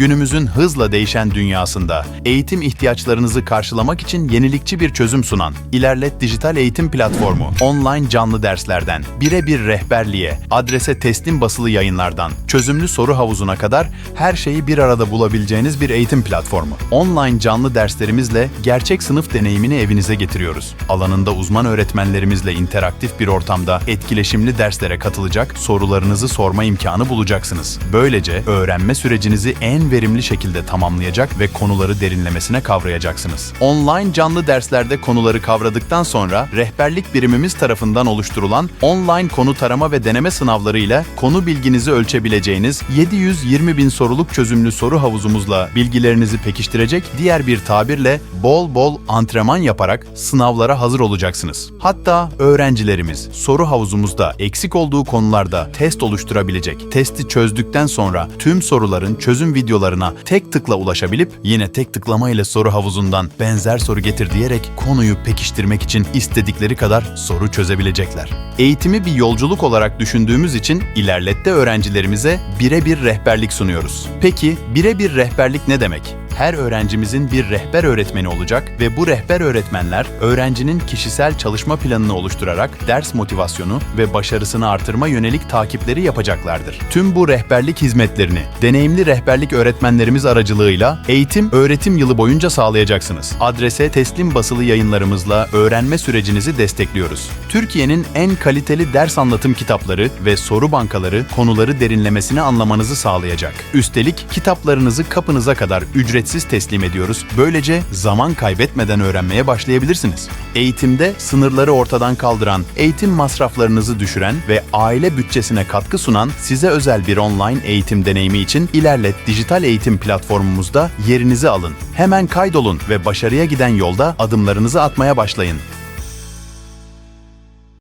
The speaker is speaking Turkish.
Günümüzün hızla değişen dünyasında eğitim ihtiyaçlarınızı karşılamak için yenilikçi bir çözüm sunan İlerlet Dijital Eğitim Platformu, online canlı derslerden, birebir rehberliğe, adrese teslim basılı yayınlardan, çözümlü soru havuzuna kadar her şeyi bir arada bulabileceğiniz bir eğitim platformu. Online canlı derslerimizle gerçek sınıf deneyimini evinize getiriyoruz. Alanında uzman öğretmenlerimizle interaktif bir ortamda etkileşimli derslere katılacak, sorularınızı sorma imkanı bulacaksınız. Böylece öğrenme sürecinizi en verimli şekilde tamamlayacak ve konuları derinlemesine kavrayacaksınız. Online canlı derslerde konuları kavradıktan sonra rehberlik birimimiz tarafından oluşturulan online konu tarama ve deneme sınavlarıyla konu bilginizi ölçebileceğiniz 720 bin soruluk çözümlü soru havuzumuzla bilgilerinizi pekiştirecek diğer bir tabirle bol bol antrenman yaparak sınavlara hazır olacaksınız. Hatta öğrencilerimiz soru havuzumuzda eksik olduğu konularda test oluşturabilecek. Testi çözdükten sonra tüm soruların çözüm videolarına tek tıkla ulaşabilip yine tek tıklama ile soru havuzundan benzer soru getir diyerek konuyu pekiştirmek için istedikleri kadar soru çözebilecekler. Eğitimi bir yolculuk olarak düşündüğümüz için ilerlette öğrencilerimize birebir rehberlik sunuyoruz. Peki birebir rehberlik ne demek? Her öğrencimizin bir rehber öğretmeni olacak ve bu rehber öğretmenler öğrencinin kişisel çalışma planını oluşturarak ders motivasyonu ve başarısını artırma yönelik takipleri yapacaklardır. Tüm bu rehberlik hizmetlerini deneyimli rehberlik öğretmenlerimiz aracılığıyla eğitim öğretim yılı boyunca sağlayacaksınız. Adrese teslim basılı yayınlarımızla öğrenme sürecinizi destekliyoruz. Türkiye'nin en kaliteli ders anlatım kitapları ve soru bankaları konuları derinlemesine anlamanızı sağlayacak. Üstelik kitaplarınızı kapınıza kadar ücretsiz teslim ediyoruz. Böylece zaman kaybetmeden öğrenmeye başlayabilirsiniz. Eğitimde sınırları ortadan kaldıran, eğitim masraflarınızı düşüren ve aile bütçesine katkı sunan size özel bir online eğitim deneyimi için İlerlet dijital eğitim platformumuzda yerinizi alın. Hemen kaydolun ve başarıya giden yolda adımlarınızı atmaya başlayın.